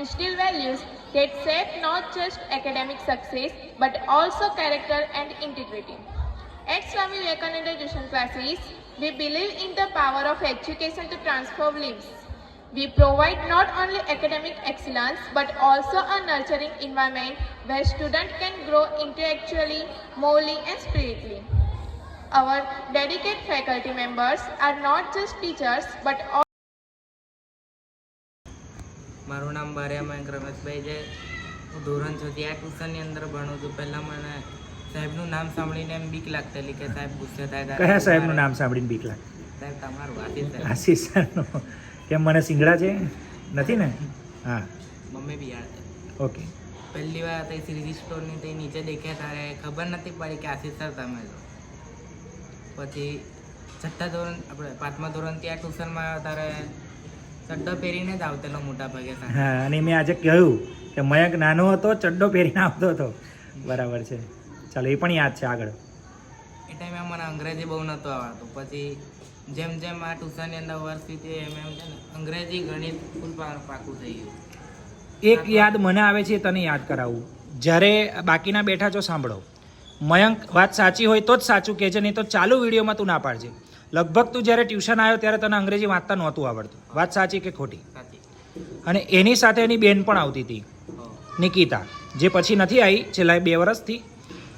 instill values that shape not just academic success but also character and integrity. At Swami Vivekananda tuition classes, we believe in the power of education to transform lives. We provide not only academic excellence but also a nurturing environment where students can grow intellectually, morally, and spiritually. Our dedicated faculty members are not just teachers but also મારું નામ બારિયામાં રમેશભાઈ છે. હું ધોરણ છથી આ ટ્યુશનની અંદર ભણું છું. પહેલાં મને સાહેબનું નામ સાંભળીને એમ બીક લાગતેલી કે સાહેબ ગુસ્સે થાય કયા સાહેબનું નામ સાંભળીને બીક લાગે? સાહેબ તમારું આશીષ આશીષ સરનું કેમ મને સિંગડા છે? નથી ને? હા. મમ્મી બી યાદ ઓકે. પહેલી વાર તે શ્રીજી સ્ટોરની તે નીચે દેખ્યા તારે. ખબર નથી પડી કે આશીષ સર તમે છો. પછી છઠ્ઠા ધોરણ આપણે પાંચમા ધોરણથી આ ટ્યુશનમાં તારે. ચડ્ડો પહેરીને જ આવતેલો મોટા ભાગે હા અને મેં આજે કહ્યું કે મયંક નાનો હતો ચડ્ડો પહેરીને આવતો હતો. બરાબર છે. ચાલો એ પણ યાદ છે આગળ. એ ટાઈમે મને અંગ્રેજી બહુ નહોતો આવડતો. પછી જેમ જેમ આ ટ્યુશનની અંદર વર્ષ વીતી એમ એમ છે ને અંગ્રેજી ગણિત ફૂલ પાકું થઈ ગયું. એક યાદ મને આવે છે તને યાદ કરાવું. જ્યારે બાકીના બેઠા છો સાંભળો. મયંક વાત સાચી હોય તો જ સાચું કહેજે નહીં તો ચાલુ વિડીયોમાં તું ના પાડજે. લગભગ તું જ્યારે ટ્યુશન આવ્યો ત્યારે તને અંગ્રેજી વાંચતા નહોતું આવડતું. વાત સાચી કે ખોટી? અને એની સાથે એની બેન પણ આવતી હતી નિકિતા જે પછી નથી આવી છેલ્લા બે વર્ષથી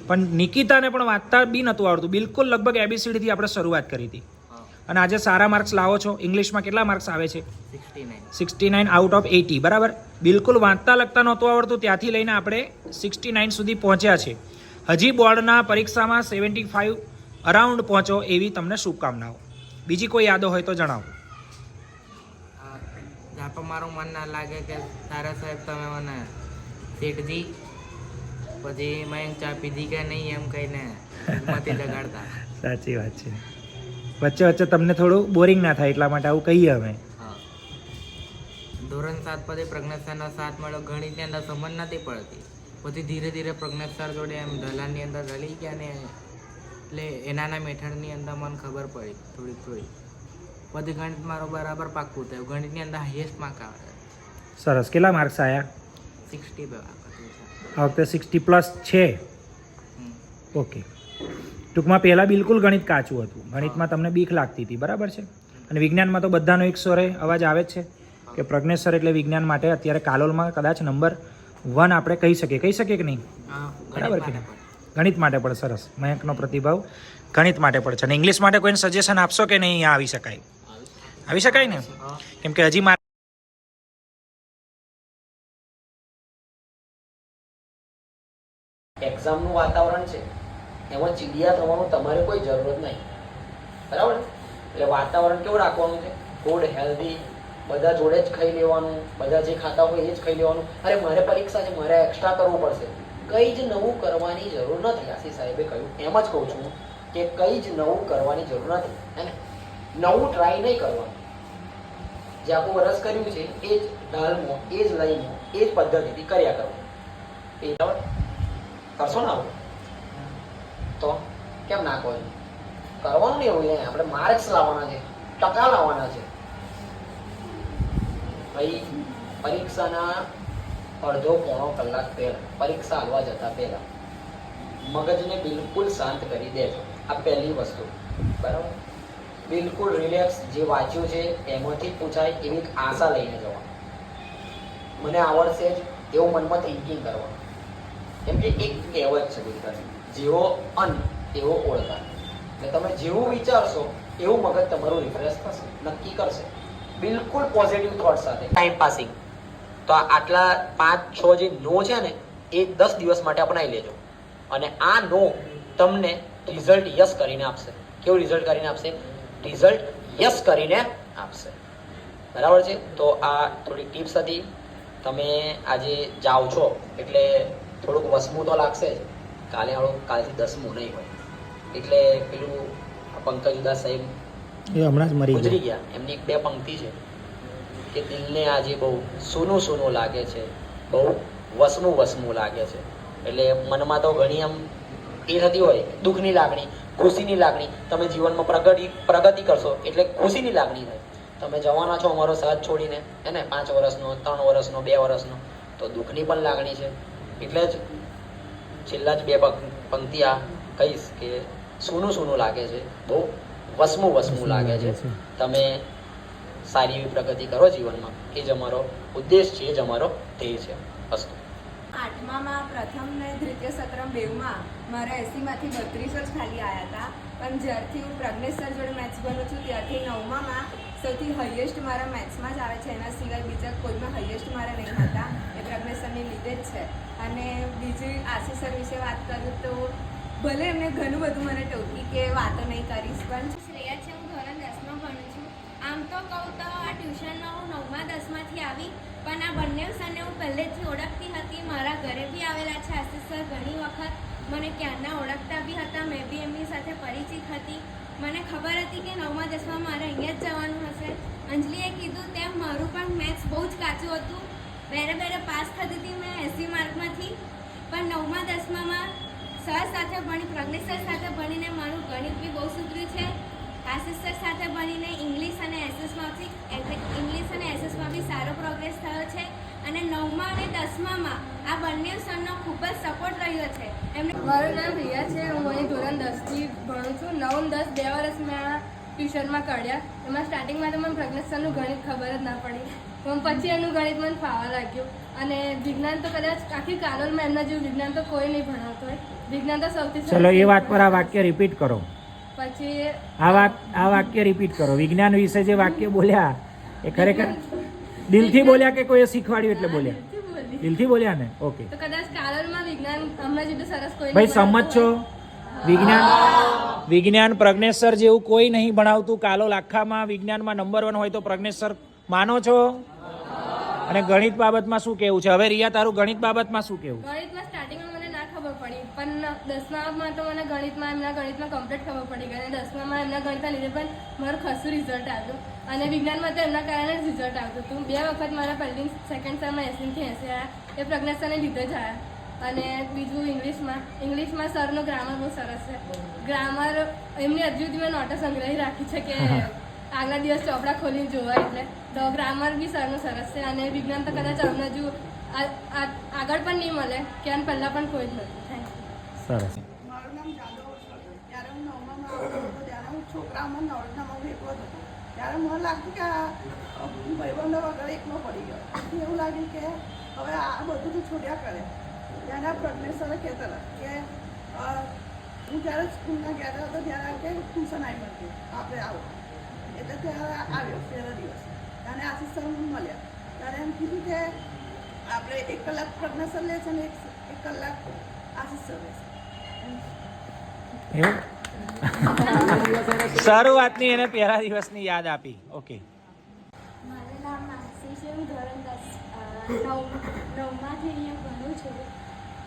પણ નિકિતાને પણ વાંચતા બી નહોતું આવડતું. બિલકુલ લગભગ એબીસીડીથી આપણે શરૂઆત કરી હતી. અને આજે સારા માર્ક્સ લાવો છો. ઇંગ્લિશમાં કેટલા માર્ક્સ આવે છે? Sixty nine. Out of eighty બરાબર? બિલકુલ વાંચતા લખતા નહોતું આવડતું. ત્યાંથી લઈને આપણે સિક્સટી નાઇન સુધી પહોંચ્યા છે. હજી બોર્ડના પરીક્ષામાં સેવન્ટી ફાઇવ અરાઉન્ડ પહોંચો એવી તમને શુભકામનાઓ. બીજી કોઈ યાદો હોય તો જણાવો. જ્યાં પણ મારું મન ના લાગે કે તારા સાહેબ તમે મને શેઠજી પછી મયંક ચા પીધી કે નહીં એમ કહીને હિંમતી જગાડતા. સાચી વાત છે. વચ્ચે વચ્ચે તમને થોડું બોરિંગ ના થાય એટલા માટે આવું કહીએ અમે. ધોરણ સાત પછી પ્રજ્ઞેશ સરનો સાથ મળ્યો ગણિતની અંદર સમજ નથી પડતી. પછી ધીરે ધીરે પ્રજ્ઞેશ સર જોડે એમ ઢલાનની અંદર રલી ગયા ને એટલે એનાના મેથડની અંદર મને ખબર પડી થોડી થોડી પછી ગણિત મારો બરાબર પાક્કું થયું. ગણિતની અંદર હાઈએસ્ટ માર્ક આવે સરસ. કેટલા માર્ક્સ આવ્યા સિક્સટી આ વખતે સિક્સટી પ્લસ છે. ઓકે. ટૂંકમાં પહેલાં બિલકુલ ગણિત કાચું હતું. ગણિતમાં તમને બીક લાગતી હતી. બરાબર છે? અને વિજ્ઞાનમાં તો બધાનો એક સ્વરે અવાજ આવે જ છે કે પ્રજ્ઞેશ સર એટલે વિજ્ઞાન માટે અત્યારે કાલોલમાં કદાચ નંબર વન આપણે કહી શકીએ. કહી શકીએ કે નહીં? બરાબર કે નહીં? ગણિત માટે પણ સરસ. મયંકનો પ્રતિભાવ ગણિત માટે પણ છે. અને ઇંગ્લિશ માટે કોઈને સજેશન આપશો કે નહીં આવી શકાય? આવી શકાય ને? કેમ કે હજી મારે એક્ઝામનું વાતાવરણ છે. એમાં ચીડિયા થવાનું તમારે કોઈ જરૂરત નહીં. બરાબર એટલે વાતાવરણ કેવું રાખવાનું છે? ગુડ હેલ્ધી બધા જોડે જ ખાઈ લેવાનું, બધા જે ખાતા હોય એ જ ખાઈ લેવાનું. અરે મારે પરીક્ષા છે, મારે એક્સ્ટ્રા કરવું પડશે. કંઈ જ નવું કરવાની જરૂર નથી. આશી સાહેબે કહ્યું. એમ જ કહું છું કે કંઈ જ નવું કરવાની જરૂર નથી. હે ને? નવું ટ્રાય નહીં કરવાનું. જે આખું વરસ કર્યું છે, એ જ ઢાલમાં, એ જ લઈને એ જ પદ્ધતિથી કર્યા કરવું. એ કરશો ને આવું? તો કેમ ના કહો કરવાનું નહીં એવું. આપણે માર્ક્સ લાવવાના છે, ટકા લાવવાના છે. ભાઈ, પરીક્ષાના અડધો પોણો કલાક પહેલા, પરીક્ષા આવવા જતા પહેલા. મગજને બિલકુલ શાંત કરી દેજો આ પહેલી વસ્તુ. બરાબર? બિલકુલ રિલેક્સ જે વાંચ્યું છે, એમાંથી પૂછાય એવી આશા લઈને જવાનું. મને આવડશે જ એવું મનમાં થિંકિંગ કરવાનું. કેમ કે એક કહેવત છે ગુજરાતી, જેવો અન્ન એવો ઓળખાણ એટલે તમે જેવું વિચારશો, એવું મગજ તમારું રિફ્રેશ થશે, નક્કી કરશે. બિલકુલ પોઝિટિવ થોટ સાથે. ટાઈમ પાસિંગ તો આટલા પાંચ છ જે નો છે ને એ દસ દિવસ માટે અપનાવી લેજો. અને આ નો તમને રિઝલ્ટ યસ કરીને આપશે. કેવું રિઝલ્ટ કરીને આપશે? રિઝલ્ટ યસ કરીને આપશે. બરાબર છે? તો આ થોડી ટિપ્સ હતી. તમે આજે જાઓ છો એટલે થોડુંક વસમું તો લાગશે જ. કાલે હાળું કાલથી દસમું નહીં હોય. એટલે પેલું પંકજ ઉદાસ સાહેબ એ હમણાં જ મરી ગુજરી ગયા ગયા. એમની એક બે પંક્તિ છે. કે દિલને આજે બહુ સૂનું સૂનું લાગે છે બહુ વસમું વસમું લાગે છે. એટલે મનમાં તો ઘણી આમ એ થતી હોય દુઃખની લાગણી ખુશીની લાગણી તમે જીવનમાં પ્રગતિ પ્રગતિ કરશો એટલે ખુશીની લાગણી થાય. તમે જવાના છો અમારો સાથ છોડીને હે ને? પાંચ વર્ષનો ત્રણ વર્ષનો બે વર્ષનો તો દુઃખની પણ લાગણી છે. એટલે જ છેલ્લા જ બે પંક- પંક્તિ આ કહીશ કે સૂનું સૂનું લાગે છે બહુ વસમું વસમું લાગે છે. તમે સારી એવી પ્રગતિ કરો જીવનમાં એ જ અમારો ઉદ્દેશ છે એ જ અમારો ધ્યેય છે અસ્તુ આઠમામાં પ્રથમ ને દ્વિતીય સત્રમ બેવમાં મારા એસીમાંથી બત્રીસ જ ખાલી આવ્યા હતા પણ જ્યારથી હું પ્રજ્ઞેશ સર જોડે મેથ્સ ભણું છું ત્યારથી નવમામાં સૌથી હાઈએસ્ટ મારા મેથ્સમાં જ આવે છે એના સિવાય બીજા કોઈમાં હાઈએસ્ટ મારા નહીં હતા એ પ્રજ્ઞેશ સરની લીધે જ છે. અને બીજી આશી સર વિશે વાત કરું તો ભલે એમને ઘણું બધું મને ટોકી કે વાતો નહીં કરીશ પણ શ્રેયા છે હું ધોરણ દસમાં ભણું છું. આમ તો કહું ટ્યુશનમાં હું નવમા દસમાંથી આવી, પણ આ બંને સરને હું પહેલેથી ઓળખતી હતી. મારા ઘરે બી આવેલા છે આશીષ સર ઘણી વખત. મને ક્યારના ઓળખતા બી હતા, મેં બી એમની સાથે પરિચિત હતી. મને ખબર હતી કે નવમા દસમાં મારે અહીંયા જ જવાનું હશે. અંજલીએ કીધું તેમ મારું પણ મેથ્સ બહુ જ કાચું હતું. બેરે બેરે પાસ થતી હતી મેં એસી માર્કમાંથી. પણ નવમા દસમામાં સર સાથે ભણી, પ્રજ્ઞેશ સર સાથે ભણીને મારું ગણિત બી બહુ સુધર્યું છે. આશીષ સર સાથે ભણીને ઇંગ્લિશ અને એસએસમાંથી એટલે ઇંગ્લિશ અને એસએસમાં બી સારો પ્રોગ્રેસ થયો છે અને નવમા અને દસમામાં આ બંને સરનો ખૂબ જ સપોર્ટ રહ્યો છે. એમને મારું નામ રિયા છે હું અહીં ધોરણ દસથી ભણું છું. નવ દસ બે વર્ષ મેં આ ટ્યુશનમાં કાઢ્યા. એમાં સ્ટાર્ટિંગમાં તો મને પ્રજ્ઞેશ સરનું ગણિત ખબર જ ના પડી. પણ પછી એનું ગણિત મને ફાવા લાગ્યું. અને વિજ્ઞાન તો કદાચ આખી કાલોલમાં એમના જેવું વિજ્ઞાન તો કોઈ નહીં ભણાવતો હોય. વિજ્ઞાન તો સૌથી ચલો એ વાત પર આ વાક્ય રિપીટ કરો. પછી આ વાત આ વાક્ય રિપીટ કરો. વિજ્ઞાન વિશે જે વાક્ય બોલ્યા એ ખરેખર દિલથી બોલ્યા કે કોઈએ શીખવાડ્યું એટલે બોલ્યા? દિલથી બોલ્યા. ને? ઓકે તો કદાચ કાલોલમાં વિજ્ઞાન હમણાં જેટલું સરસ કોઈ ભાઈ સમજ છો? વિજ્ઞાન? વિજ્ઞાન પ્રજ્ઞેશ્વર જેવું કોઈ નહીં ભણાવતું. કાલોલ આખામાં વિજ્ઞાનમાં નંબર વન હોય તો પ્રજ્ઞેશ્વર માનો છો? અને ગણિત બાબતમાં શું કેવું છે? હવે રિયા તારું ગણિત બાબતમાં શું કેવું ગણિતમાં સ્ટાર્ટિંગમાં મને ના ખબર પડી પણ દસમામાં તો મને ગણિતમાં એમના ગણિતમાં કમ્પ્લીટ ખબર પડી ગઈ અને દસમામાં એમના ગણિતના લીધે પણ મારું ખાસું રિઝલ્ટ આવ્યું. અને વિજ્ઞાનમાં તો એમના કારણે જ રિઝલ્ટ આવતું હતું. બે વખત મારા પહેલી સેકન્ડ સેમમાં એસીથી એસી આવ્યા. એ પ્રજ્ઞાસરને લીધે જ આવ્યા. અને બીજું ઇંગ્લિશમાં. ઇંગ્લિશમાં સરનું ગ્રામર બહુ સરસ છે. ગ્રામર એમની હજુ સુધી મેં નોટો સંગ્રહી રાખી છે કે આગલા દિવસ ચોપડા ખોલીને જોવા એટલે. તો ગ્રામર બી સરનું સરસ છે. અને વિજ્ઞાન તો કદાચ અમને હજુ આગળ પણ નહીં મળે કે આને પહેલાં પણ કોઈ જ નથી. સરસ. મારું નામ જાદવ ત્યારે હું આવતો હતો, ત્યારે હું છોકરામાં નવરત્નામાં ભેગો હતો. ત્યારે મને લાગતું કે આ ભાઈબંધો વગર એકલો પડી ગયો. એવું લાગ્યું કે હવે આ બધું તો છોડ્યા કરે. ત્યારે આ પ્રજ્ઞેશ્વરે કહેતા કે હું જ્યારે સ્કૂલના ગયા હતો ત્યારે કે ટ્યુશન આવી મળતી આપણે આવો. એટલે ત્યારે આવ્યો પહેલા દિવસ. ત્યારે આશીષ સર મળ્યા. ત્યારે એમ કીધું કે આપણે એક કલાક પ્રજ્ઞાસર લે છે ને એક કલાક આશીષ સર લે છે. એવું શરૂઆતની એને પહેલા દિવસની યાદ આપી. ઓકે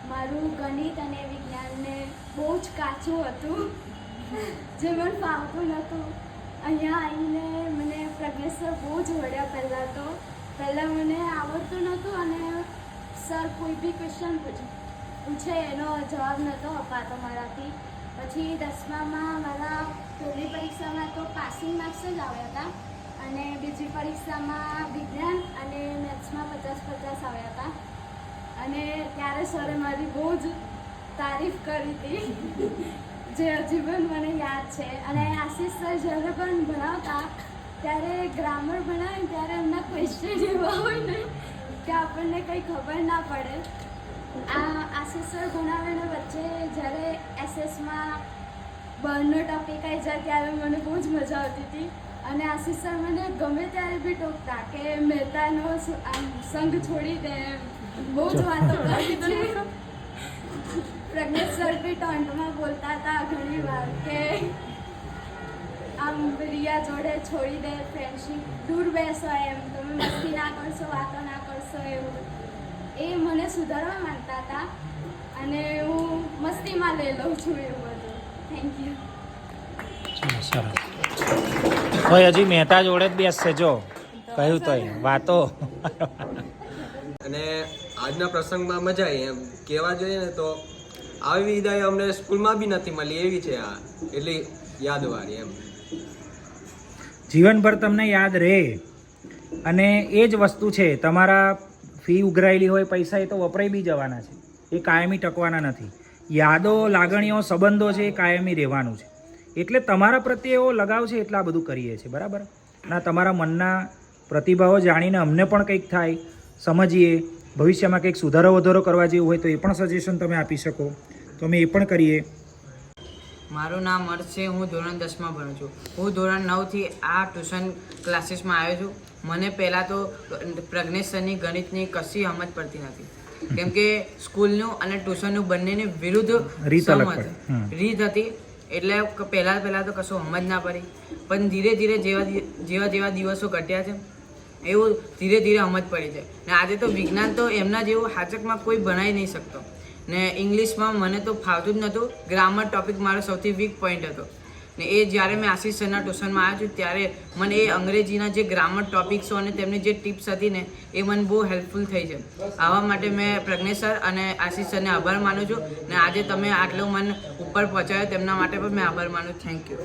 મારું ગણિત અને વિજ્ઞાનને બહુ જ કાચું હતું. જે મને ફાવતું નહોતું. અહીંયા આવીને મને પ્રોફેસર બહુ જ વળ્યા પહેલાં તો. પહેલાં મને આવડતું નહોતું અને સર કોઈ બી ક્વેશ્ચન પૂછે. એનો જવાબ નહોતો અપાતો મારાથી. પછી દસમામાં મારા પહેલી પરીક્ષામાં તો પાસિંગ માર્ક્સ જ આવ્યા હતા અને બીજી પરીક્ષામાં વિજ્ઞાન અને મેથ્સમાં પચાસ પચાસ આવ્યા હતા. અને ત્યારે સરે મારી બહુ જ તારીફ કરી હતી. જે હજી પણ મને યાદ છે. અને આશીષ સર જ્યારે પણ ભણાવતા, ત્યારે ગ્રામર ભણાવે ત્યારે એમના ક્વેશ્ચન એવા હોય ને કે આપણને કંઈ ખબર ના પડે. આ આશીષ સર ભણાવે ને વચ્ચે જ્યારે એસએસમાં બહારનો ટોપિક આવી જાય ત્યારે મને બહુ જ મજા આવતી હતી. અને આશીષ સર મને ગમે ત્યારે બી ટોકતા કે મહેતાનો સંઘ છોડી દે. બહુ જ વાતો કરી છે પ્રજ્ઞેશ સર બી ટોન્ટમાં બોલતા હતા ઘણી વાર કે આમ રિયા જોડે છોડી દે ફ્રેન્ડશીપ દૂર બેસો એમ. તમે મસ્તી ના કરશો, વાતો ના કરશો એવું. એ મને સુધારવા માંગતા હતા અને હું મસ્તીમાં લઈ લઉં છું એવું બધું. થેન્ક યુ સરસ. હોય હજી મહેતા જોડે જ બેસશે જો. કહ્યું તો વાતો. અને આજના પ્રસંગમાં મજા આવી. એમ કહેવા જોઈએ ને તો આવી વિદાય અમને સ્કૂલમાં બી નથી મળી એવી છે આ. એટલી યાદવારી એમ. જીવનભર તમને યાદ રહે. અને એ જ વસ્તુ છે તમારા ફી ઉઘરાયેલી હોય પૈસા, એ તો વપરાઈ બી જવાના છે. એ કાયમી ટકવાના નથી. યાદો, લાગણીઓ, સંબંધો છે, એ કાયમી રહેવાનું છે. એટલે તમારા પ્રત્યે એવો લગાવ છે, એટલા બધું કરીએ છીએ, બરાબર? ના, તમારા મનના પ્રતિભાવો જાણીને અમને પણ કંઈક થાય, સમજીએ. ભવિષ્યમાં કંઈક સુધારો વધારો કરવા જેવું હોય તો એ પણ સજેશન તમે આપી શકો. તો અમે એ પણ કરીએ. મારું નામ અર્થ છે હું ધોરણ દસમાં ભણું છું. હું ધોરણ નવથી આ ટ્યુશન ક્લાસીસમાં આવ્યો છું. મને પહેલાં તો પ્રજ્ઞેશ સરની ગણિતની કશી સમજ પડતી નથી. કેમ કે સ્કૂલનું અને ટ્યુશનનું બંનેની વિરુદ્ધ રીત સમજ રીત હતી. એટલે પહેલાં પહેલાં તો કશું સમજ ના પડી. પણ ધીરે ધીરે જેવા જેવા જેવા દિવસો ઘટ્યા છે એવું ધીરે ધીરે સમજ પડી છે ને આજે તો વિજ્ઞાન તો એમના જેવું હાચકમાં કોઈ ભણાઈ નહીં શકતો. ને ઇંગ્લિશમાં મને તો ફાવતું જ નહોતું ગ્રામર ટોપિક મારો સૌથી વીક પોઈન્ટ હતો. ને એ જ્યારે મેં આશીષ સરના ટ્યુશનમાં આવ્યો છું ત્યારે મને એ અંગ્રેજીના જે ગ્રામર ટોપિક્સો અને તેમની જે ટિપ્સ હતી ને એ મને બહુ હેલ્પફુલ થઈ છે. આવા માટે મેં પ્રજ્ઞેશ સર અને આશીષ સરને આભાર માનું છું. ને આજે તમે આટલું મન ઉપર પહોંચાડ્યો તેમના માટે પણ મેં આભાર માનું થેન્ક યુ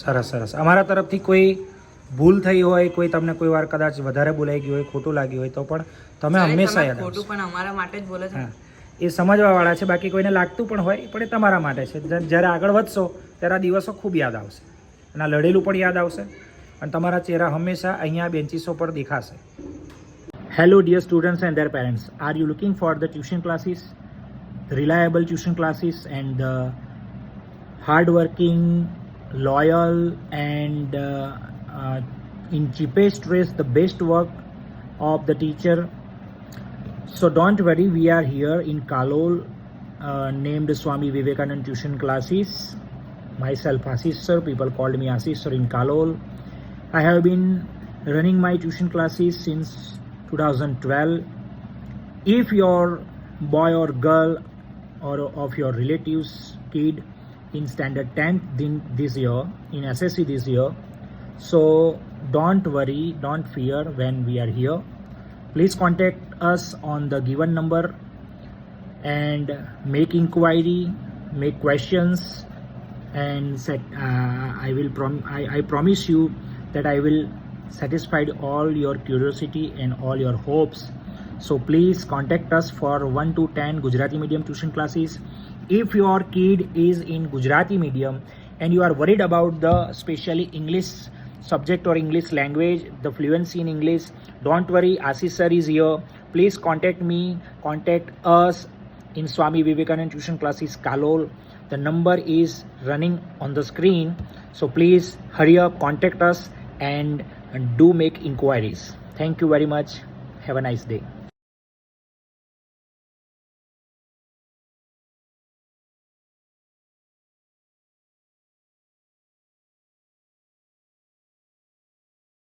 સરસ સરસ. અમારા તરફથી કોઈ ભૂલ થઈ હોય કોઈ તમને કોઈ વાર કદાચ વધારે બોલાઈ ગયું હોય ખોટું લાગ્યું હોય તો પણ તમે હંમેશા ખોટું પણ અમારા માટે જ બોલે છે. એ સમજવાવાળા છે. બાકી કોઈને લાગતું પણ હોય પણ એ તમારા માટે છે. જ્યારે આગળ વધશો ત્યારે આ દિવસો ખૂબ યાદ આવશે. અને આ લડેલું પણ યાદ આવશે. અને તમારા ચહેરા હંમેશા અહીંયા બેન્ચીસો પર દેખાશે. Hello dear students and their parents are you looking for the tuition classes reliable tuition classes and the hardworking, loyal, and uh, uh, in cheapest rates, the best work of the. So don't worry, we are here in Kalol, uh, named Swami Vivekanand Tuition Classes. Myself, Ashish sir, people called me Ashish sir in Kalol. I have been running my tuition classes since 2012 if your boy or girl or of your relatives kid in standard 10th this year in ssc this year so don't worry don't fear when we are here please contact us on the given number and make inquiry make questions and set uh, i will prom- I, I promise you that i will satisfied all your curiosity and all your hopes. So please contact us for 1 to 10 gujarati medium tuition classes. If your kid is in gujarati medium and you are worried about the specially english subject or english language the fluency in english don't worry ashish sir is here please contact me contact us in Swami Vivekanand Tuition Classes Kalol. The number is running on the screen. So please hurry up, contact us, and, and do make inquiries. Thank you very much. Have a nice day.